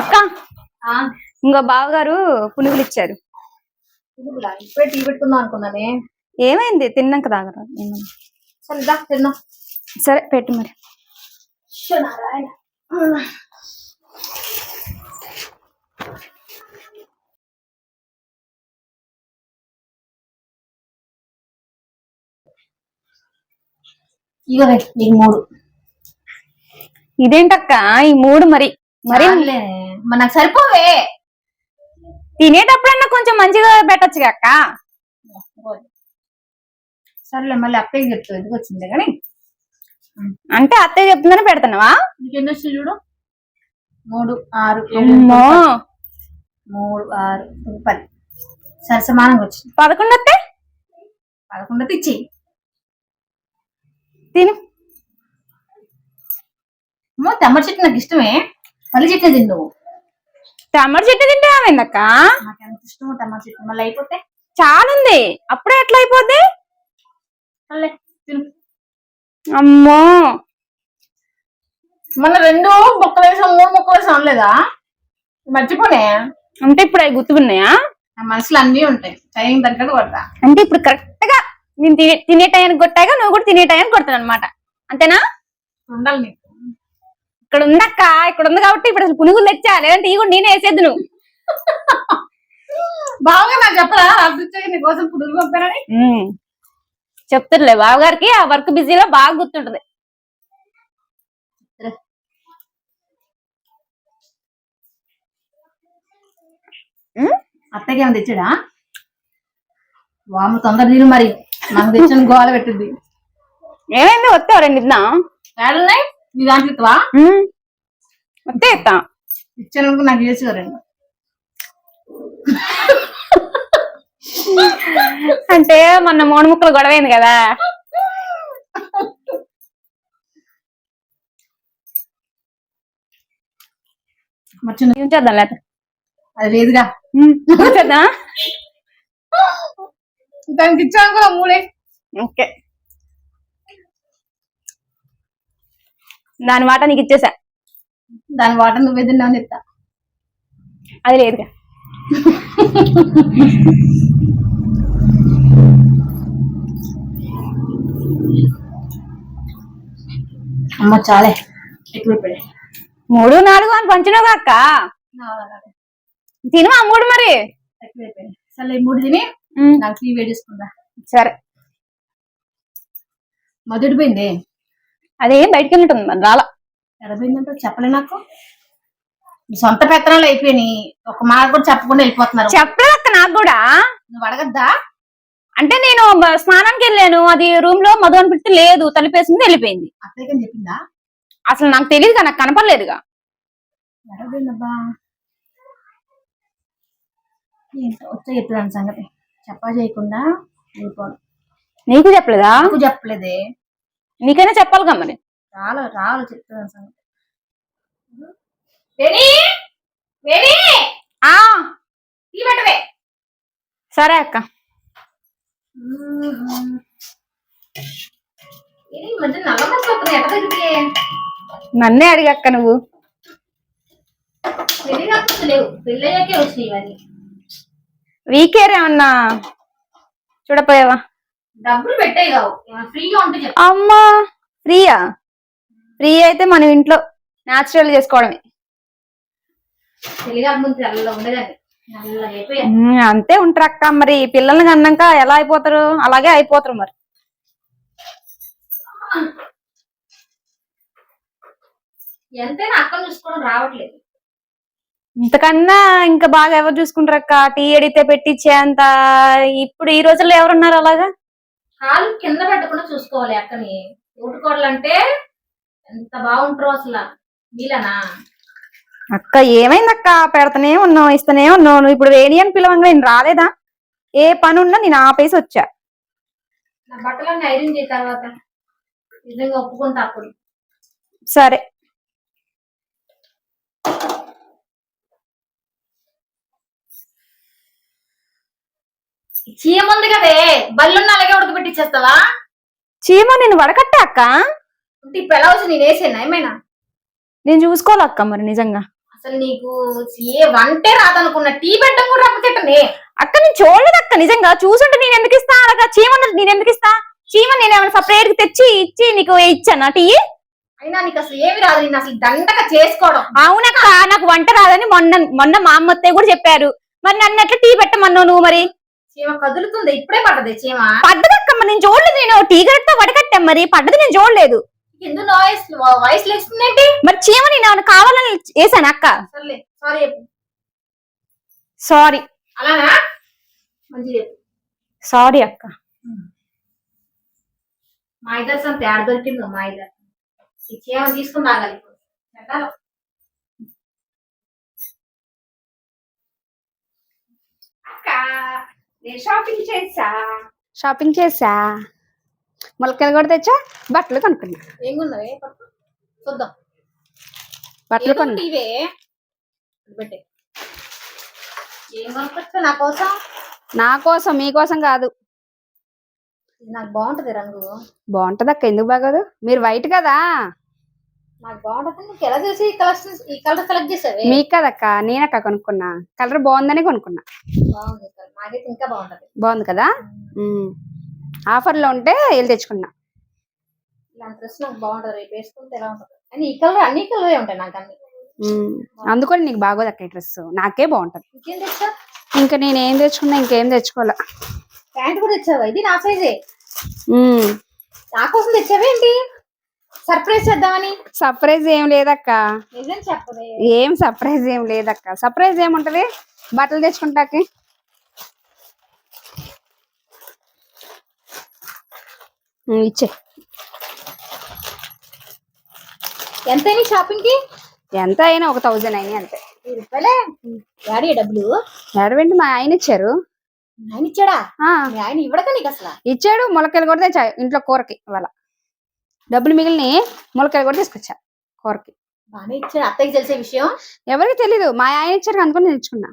అక్క ఇంకో బావగారు పునుగులు ఇచ్చారు. ఇప్పుడే టీ పెట్టుకుందాం అనుకున్నానే. ఏమైంది? తిన్నాక ఏమైంది? సరే దా తిన్నాం. సరే పెట్టు మరి. నీకు మూడు. ఇదేంటక్క? ఈ మూడు మరి. మరి చాలులే. మరి నాకు సరిపోవే. తినేటప్పుడన్నా కొంచెం మంచిగా పెట్టచ్చు అక్క? సర్లే మళ్ళీ అక్కయ్య చెప్తావు ఎందుకు వచ్చింది కానీ? అంటే అత్తయ్య చెప్తుందని పెడుతున్నావా? ఎన్ని వచ్చింది చూడు? మూడు ఆరు అమ్మో. మూడు ఆరు పది. సరి సమానంగా వచ్చింది పదకొండు వస్తే పదకొండు ఇచ్చి తిను. తెమ్మడి చెట్టు నాకు ఇష్టమే. మళ్ళీ చెట్టు తిండు టమాటా చెట్టు తింటే ఏమైందక్క? నాకు ఎంత టమాటా చెట్టు. మళ్ళీ అయిపోతే? చాలా ఉంది అప్పుడే ఎట్లా అయిపోద్ది? అమ్మో. మన రెండు మొక్కలు వేసాం మూడు మొక్కలు వేసాం అనలేదా? మర్చిపోనే. అంటే ఇప్పుడు అవి గుర్తుకున్నాయా? మనసులో అన్నీ ఉంటాయి. టైం తగ్గట్టు కొడతా. అంటే ఇప్పుడు కరెక్ట్గా నేను తినే తినే టయానికి కొట్టాగా నువ్వు కూడా తినే టయానికి కొడతాను అనమాట అంతేనా? ఉండాలి ఇక్కడ ఉందక్క ఇక్కడ ఉంది కాబట్టి ఇప్పుడు అసలు పునుగులు తెచ్చా? లేదంటే ఈ కూడా నేనే వేసేది నువ్వు బాగా నాకు చెప్పరా? అభివృద్ధి నీ కోసం పుడుగు పంపారని? చెప్తుర్లే బావగారికి ఆ వర్క్ బిజీలో బాగా గుర్తుంటది. అత్తకి ఏమైనా తెచ్చాడా? వాము తొందర తిను మరి. నాకు తెచ్చిన గోల పెట్టింది. ఏమైంది? వస్తావు రెండు ఇద్దాం నీ దాంట్లో ఇస్తావా వస్తే ఇస్తాం ఇచ్చాను నాకు చేసి రెండు అంటే మొన్న మూడు ముక్కలు గొడవైంది కదా. చేద్దాం లేక అది లేదుగా. చేద్దాం? దానికి ఇచ్చాను కూడా మూడే. ఓకే. దాని మాట నీకు ఇచ్చేసా? దాని వాటర్ నువ్వే తిన్నావు చెప్తా. అది లేదుగా. అమ్మ చాలే ఎక్కువ. మూడు నాలుగు అని పంచినావు అక్క. తిను ఆ మూడు మరి. సరే మూడు తిని నాకు టీ వేడేసుకుందా సరే. మొదటిపోయింది అదేం బయటికి వెళ్ళినట్టుంది మరి రాలా. ఎడపోయిందంటే చెప్పలే నాకు. మీ సొంత పెత్తనాలు అయిపోయినాయి. ఒక మాట కూడా చెప్పకుండా వెళ్ళిపోతున్నారు. చెప్పలేదు అక్క నాకు కూడా. నువ్వు అడగద్దా? అంటే నేను స్నానానికి వెళ్ళాను. అది రూమ్లో మధు అని పిలిస్తే లేదు తలిపేసింది వెళ్ళిపోయింది. అత్తయ్యకని చెప్పిందా? అసలు నాకు తెలియదుగా నాకు కనపడలేదుగా. వచ్చే చెప్తున్నాను సంగతి. చెప్పా చేయకుండా నీకు చెప్పలేదా? నాకు చెప్పలేదే. నీకైనా చెప్పాలిగా మరి? రాలు సంగతి. పెట్టవే. సరే అక్క. నన్నే అడిగక్క నువ్వు. పెళ్ళి కాకపోతే లేవు. పెళ్ళయ్యాకే వచ్చినాయి ఇవన్నీ. వీకేర్ ఏమన్నా చూడపోయావా? డబ్బులు పెట్టేవి కావు. ఫ్రీగా ఉంటే చెప్పు. అమ్మా ఫ్రీయా? ఫ్రీ అయితే మనం ఇంట్లో న్యాచురల్ చేసుకోవడమే. ఉండేదాన్ని నల్లగా ఉమ్, అంతే ఉంటారు అక్క. మరి పిల్లల్ని కన్నాక ఎలా అయిపోతారు? అలాగే అయిపోతారు మరి. ఎంతైనా అక్కలు చూసుకోవడం రావట్లేదు. ఇంతకన్నా ఇంకా బాగా ఎవరు చూసుకుంటారు అక్క? టీ అడిగితే పెట్టించే అంత ఇప్పుడు ఈ రోజుల్లో ఎవరున్నారు అలాగా? కాలు కింద పెట్టకుండా చూసుకోవాలి అక్కని. ఊటుకోవాలంటే ఎంత బాగుంటారో అసలు. వీలనా? అక్క ఏమైంది అక్క పెడతనే ఉన్నావు ఇస్తనే ఉన్నావు. నువ్వు ఇప్పుడు వేణి అని పిలవంగా నేను రాలేదా? ఏ పని ఉన్నా నేను ఆపేసి వచ్చా. నా బట్టలన్నీ ఐరన్ చేయ తర్వాత. నిజంగా ఒప్పుకుంటా అప్పుడు. సరే. చీముంది కదే. బల్లున్న అలాగే ఉడకబెట్టిచ్చేస్తావా చీమ నేను వడకట్టా అక్క? ఇప్పుడు ఎలా వచ్చి నేను వేసేనా ఏమైనా? నేను చూసుకోవాలి అక్క మరి నిజంగా? అసలు నీకు ఏ వంటే రాదనుకున్న టీ పెట్టడం కూడా రాకపోతే అక్క నేను చూడలేదు అక్క నిజంగా. చూసుంటే నేను ఎందుకు ఇస్తా? అలాగా చీమన్నది నేను ఎందుకు ఇస్తా? చీమ నేను ఏమైనా సపరేట్ తెచ్చి ఇచ్చి నీకు ఇచ్చానా టీ? అయినా నీకు అసలు ఏమి రాదు నేను అసలు దండగా చేసుకోవడం. అవునక్క నాకు వంట రాదని మొన్న మొన్న మా అమ్మ అత్తయ్య కూడా చెప్పారు. మరి నన్ను ఎట్లా టీ పెట్టమన్నావు నువ్వు మరి? చీమ కదులుతుంది? ఇప్పుడే పడ్డది చీమ? పడ్డదక్కమ్మ నేను చూడలేదు నేను టీ గడితో వడకట్టాం మరి పడ్డది నేను చూడలేదు. ఎందుకు నాయిస్ వాయిస్ లేస్తుందేంటి మరి చీమ నేను కావాలని వేసాను అక్క? సర్లే సారీ చెప్పు. సారీ అలానా? మంచి చెప్పు. సారీ అక్క. మా ఇద్దరు సంత ఆడ దొరికిందో మా ఇద్దరు ఈ చీమ తీసుకుని రాగాలి. అక్క. నేను షాపింగ్ చేసా. షాపింగ్ చేసా? మొలకలు కూడా తెచ్చా? బట్టలు కొనుక్కున్నా. ఏం కొన్నావే పట్టు. చూద్దాం. బట్టలు కొన్నా. ఇవే? పెట్టే. ఏం కొనుక్కొచ్చా నా కోసం? నా కోసం మీకోసం కాదు. నాకు బాగుంటది రంగు. బాగుంటది అక్క ఎందుకు బాగోదు? మీరు వైట్ కదా? మీకు కదక్క నేనక్క కొనుక్కున్నా. కలర్ బాగుందని కొనుక్కున్నా. బాగుంది కదా? ఆఫర్లో ఉంటే వెళ్ళి తెచ్చుకున్నా. అందుకని నీకు బాగోదు అక్క ఈ డ్రెస్. నాకే బాగుంటది. ఇంకేం నేనేం తెచ్చుకున్నా ఇంకేం తెచ్చుకోవాలా. ప్యాంట్ కూడా తెచ్చావా? ఇది నా సైజే నా కోసం తెచ్చావేంటి సర్ప్రైజ్ చేద్దామని? సర్ప్రైజ్ ఏం లేదక్క. నిజం ఏం సర్ప్రైజ్ ఏం లేదక్క. సర్ప్రైజ్ ఏముంటది? బట్టలు తెచ్చుకుంటాకి. ఇచ్చే. ఎంతైనా షాపింగ్కి ఎంత అయినా ఒక థౌజండ్ అయినాయి అంతే. వెయ్యి రూపాయలే? డాడీ డబ్బులు? మా ఆయన ఇచ్చారు. ఆయన ఇచ్చాడా? ఆయన ఇవ్వడక నీకు అసలు? ఇచ్చాడు మొలకలు కూడా ఇంట్లో కూరకి ఇవాళ డబ్బులు మిగిలిని మొలకలు కూడా తీసుకొచ్చా కూరకి. బాగానే అత్తయ్యకి తెలిసే విషయం? ఎవరికి తెలీదు. మా ఆయన ఇచ్చారు అందుకని నేను తెచ్చుకున్నా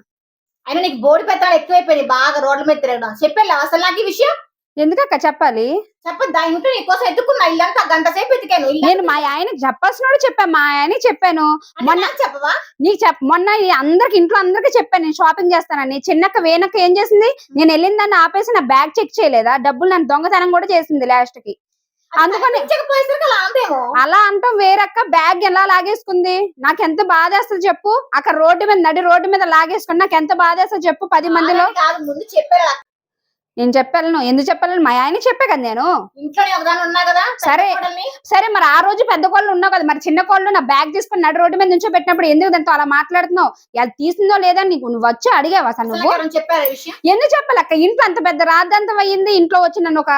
ఆయన నీకు బోడి పెత్తాలు ఎక్కువైపోయింది బాగా రోడ్ల మీద తిరగడం. చెప్పాను అసలు నాకు ఈ విషయం? ఎందుకక్క చెప్పాలి? చెప్పద్దు. ఇంట్లో నీకోసం ఎత్తుకున్నా. ఇల్లంతా గంట సేపు ఎతికాను నేను మా ఆయనకి చెప్పాల్సినోడు చెప్పాను. మా ఆయన చెప్పాను. మొన్న- చెప్పవా? నీకు చెప్ మొన్న అందరికి ఇంట్లో అందరికి చెప్పాను. నేను షాపింగ్ చేస్తానని. చిన్నక్క వేనక్క ఏం చేసింది? నేను వెళ్ళిన దాన్ని ఆపేసి నా బ్యాగ్ చెక్ చేయలేదా? డబ్బులు నన్ను దొంగతనం కూడా చేసింది లాస్ట్కి. అందుకని అలా అంటాం. వేరక్క బ్యాగ్ ఎలా లాగేసుకుంది? నాకు ఎంత బాధ వేస్తుంది చెప్పు. అక్కడ రోడ్డు మీద నడి రోడ్డు మీద లాగేసుకుని నాకు ఎంత బాధ వేస్తుంది చెప్పు. పది మందిలో ముందు చెప్పారు నేను చెప్పాలను ఎందుకు చెప్పాలను మా ఆయన చెప్పే కదా నేను. ఉన్నా కదా సరే. సరే మరి ఆ రోజు పెద్ద కోళ్ళు ఉన్నావు కదా మరి చిన్న కోళ్ళు నా బ్యాగ్ తీసుకుని నడి రోడ్డు మీద నుంచో పెట్టినప్పుడు ఎందుకు దాంతో అలా మాట్లాడుతున్నావు? అది తీసిందో లేదా నీకు నువ్వు వచ్చి అడిగావా అసలు నువ్వు. ఎందుకు చెప్పాలక్క ఇంట్లో అంత పెద్ద రాద్దంతం అయ్యింది ఇంట్లో వచ్చి నన్ను ఒక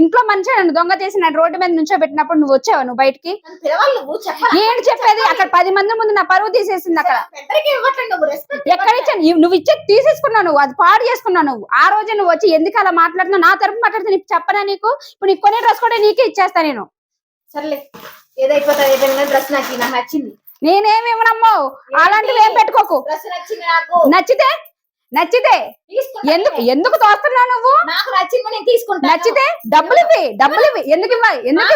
ఇంట్లో మనిషి నన్ను దొంగ చేసి నన్ను రోడ్డు మీద నుంచో పెట్టినప్పుడు నువ్వు వచ్చావా నువ్వు బయటికి? ఏంటి చెప్పేది అక్కడ పది మంది ముందు నా పరువు తీసేసింది అక్కడ. ఎక్కడ ఇచ్చాను? నువ్వు ఇచ్చే తీసేసుకున్నావు నువ్వు అది పాడు చేసుకున్నావు నువ్వు. ఆ రోజే నువ్వు వచ్చి ఎందుకు అలా మాట్లాడుతున్నావు? నా తరపు మాట్లాడితే నీకు చెప్పనా నీకు? ఇప్పుడు నీకు కొనే డ్రెస్ కూడా నీకే ఇచ్చేస్తా నేను. సర్లే ఏదైపోతుంది ఏదైనా డ్రెస్ నాకు నాకు నచ్చింది. నేనేమి ఇవ్వనమ్మో? అలాంటివి ఏం పెట్టుకోకు. డ్రెస్ నచ్చింది నాకు. నచ్చితే? నచ్చితే? ఎందుకు ఎందుకు తోస్తున్నావు నువ్వు? నాకు నచ్చింది నేను తీసుకుంటా నచ్చితే డబ్బులు ఇవ్వి డబ్బులు ఇవ్వి. ఎందుకు ఇవ్వాలి? ఎందుకు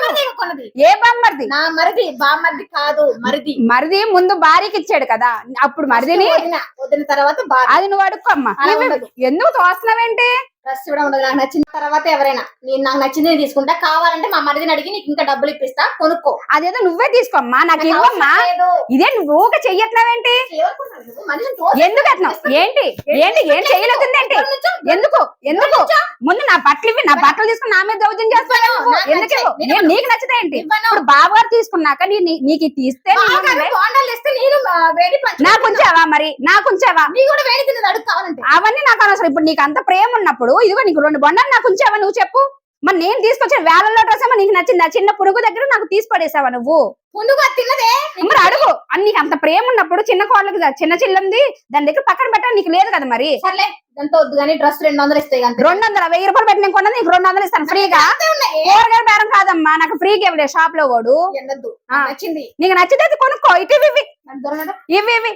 ఏ బామ్మర్ది? నా మరిది బామరిది కాదు మరిది. మరిది ముందు భార్యకి ఇచ్చాడు కదా. అప్పుడు మరిదిని వదిన తర్వాత అది నువ్వు అడుక్కో అమ్మా. ఎందుకు తోస్తున్నావేంటి? డ్రెస్ కూడా ఉండదు. నాకు నచ్చిన తర్వాత ఎవరైనా నేను నాకు నచ్చింది తీసుకుంటా. కావాలంటే మా మరిదిని అడిగి నీకు ఇంకా డబ్బులు ఇప్పిస్తా. కొనుక్కో. అదేదో నువ్వే తీసుకోమ్మా నాకు ఇవ్వమ్మా. ఇదే నువ్వు ఊక చెయ్యట్లేవేంటి? ఎందుకు అట్లా? ఏంటి? ఏంటి? ఏం ఎక్కడి నుంచో? ఎందుకు? ఎందుకు? ముందు నా బట్టలు ఇవి నా బట్టలు తీసుకుని నా మీద దౌర్జన్యం చేస్తాను ఎందుకు? నేను నీకు నచ్చితే ఏంటి. ఇప్పుడు బాబు గారు తీసుకున్నాక నీకు ఇది తీస్తే నాకు ఉంచావా మరి? నాకు ఉంచావా? అవన్నీ నాకు అనవసరం. ఇప్పుడు నీకు అంత ప్రేమ ఉన్నప్పుడు ఇదిగో నీకు రెండు బొండాలు నాకు ఉంచావా నువ్వు చెప్పు. మరి నేను తీసుకొచ్చిన వేలల్లో డ్రెస్ ఏమో నీకు నచ్చింది? ఆ చిన్న పురుగు దగ్గర నాకు తీసి పడేసావా నువ్వు? ముందుగా తిన్నదే. మరి అడుగు. అని నీకు అంత ప్రేమ ఉన్నప్పుడు చిన్న కోళ్ళకి చిన్న చిల్లంది దాని దగ్గర పక్కన పెట్టడం నీకు లేదు కదా మరి? సర్లే ఎంతో వద్దు కానీ డ్రెస్ రెండు వందలు ఇస్తాయి రెండు వందల వెయ్యి రూపాయలు పెట్టి నేను కొన్నది నీకు రెండు వందలు ఇస్తాను ఫ్రీగా? కూరగాయల బేరం కాదమ్మా నాకు ఫ్రీగా ఇవ్వలేదు షాప్లో వాడు. నచ్చింది. నీకు నచ్చితే కొనుక్కో. ఇటు ఇవి ఇవి.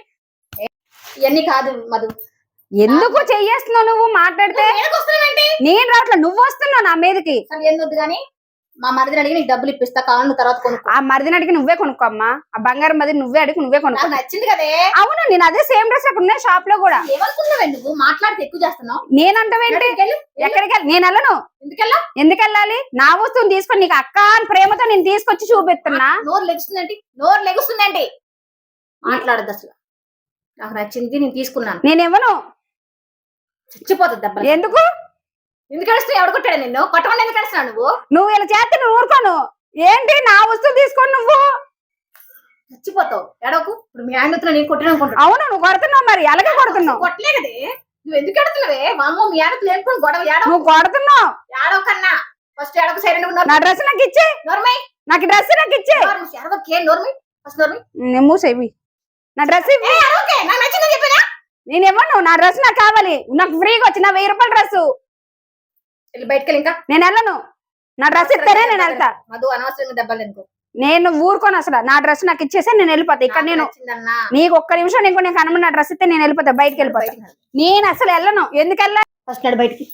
ఇవన్నీ కాదు మధు. ఎందుకు చెయ్యేస్తున్నావు నువ్వు మాట్లాడితే? నేను రావట్లేదు నువ్వు వస్తున్నావు నా మీదకి. కానీ మా మరిదిని అడిగి నీకు డబ్బులు ఇప్పిస్తా కావాలి నువ్వు తర్వాత కొనుక్కో. ఆ మరిదిని అడిగి నువ్వే కొనుక్కో అమ్మా. ఆ బంగారం మది నువ్వే అడిగి నువ్వే కొనుక్కో. నాకు నచ్చింది కదే. అవును నేను అదే సేమ్ డ్రెస్ అక్కడ ఉన్నాయి షాప్లో కూడా. ఏమనుకున్నావే నువ్వు? మాట్లాడితే ఎక్కువ చేస్తున్నావు. నేనంటావేంటి? ఎక్కడికెళ్ళు? ఎక్కడికి నేను వెళ్ళను. ఎందుకెళ్ళా ఎందుకు వెళ్ళాలి నా వస్తువుని తీసుకొని నీకు అక్క అని ప్రేమతో నేను తీసుకొచ్చి చూపిస్తున్నా. నోరు లెగుస్తుందండి నోరు లెగుస్తుందండి మాట్లాడద్దు అసలు. నాకు నచ్చింది నేను తీసుకున్నాను. నేను ఇవ్వను. చచ్చిపోతుంది దెబ్బలు ఎందుకు? ఎందుకు అడుస్తావు ఎవడు కొట్టాడు నిన్ను? కొట్టమని ఎందుకు అడుస్తున్నావు నువ్వు? నువ్వు ఇలా చేస్తే నువ్వు ఊరుకోను. ఏంటి? నా వస్తువు తీసుకొని నువ్వు. చచ్చిపోతావు. ఎడకు ఇప్పుడు మీ ఆయన నేను కొట్టిన అనుకుంటున్నాను అవును నువ్వు కొడుతున్నావు మరి. అలాగే కొడుతున్నావు? కొట్టలే కదే. నువ్వు ఎందుకు ఎడుతున్నావే మా అమ్మ మీ ఆయన లేనుకుని గొడవ. ఏడవ నువ్వు కొడుతున్నావు. ఏడవ కన్నా ఫస్ట్ ఎడకు సైలెంట్ ఉన్నారు? నా డ్రెస్ నాకు ఇచ్చే. నోర్మై. నాకు డ్రెస్ నాకు ఇచ్చే. ఎడవకే నోర్మై? ఫస్ట్ నోర్మై. నేను మూసేవి నా డ్రెస్ ఇవ్వు. నేను ఇవ్వను నా డ్రెస్ నాకు కావాలి. నాకు ఫ్రీగా వచ్చిన వెయ్యి రూపాయల డ్రెస్ వెళ్ళి బయటకు వెళ్ళి ఇంకా? నేను వెళ్ళను. నా డ్రెస్ ఇస్తేనే నేను వెళ్తా. మధు అనవసరంగా దెబ్బలు ఎందుకు నేను ఊరుకోను అసలు. నా డ్రెస్ నాకు ఇచ్చేస్తే నేను వెళ్ళిపోతా. ఇక్కడ నేను నీకు ఒక్క నిమిషం నీకు నేను కనబడి నా డ్రెస్ ఇస్తే నేను వెళ్ళిపోతా. బయటికి వెళ్ళిపోతా. నేను అసలు వెళ్ళను. ఎందుకు వెళ్ళా ఫస్ట్ బయటికి.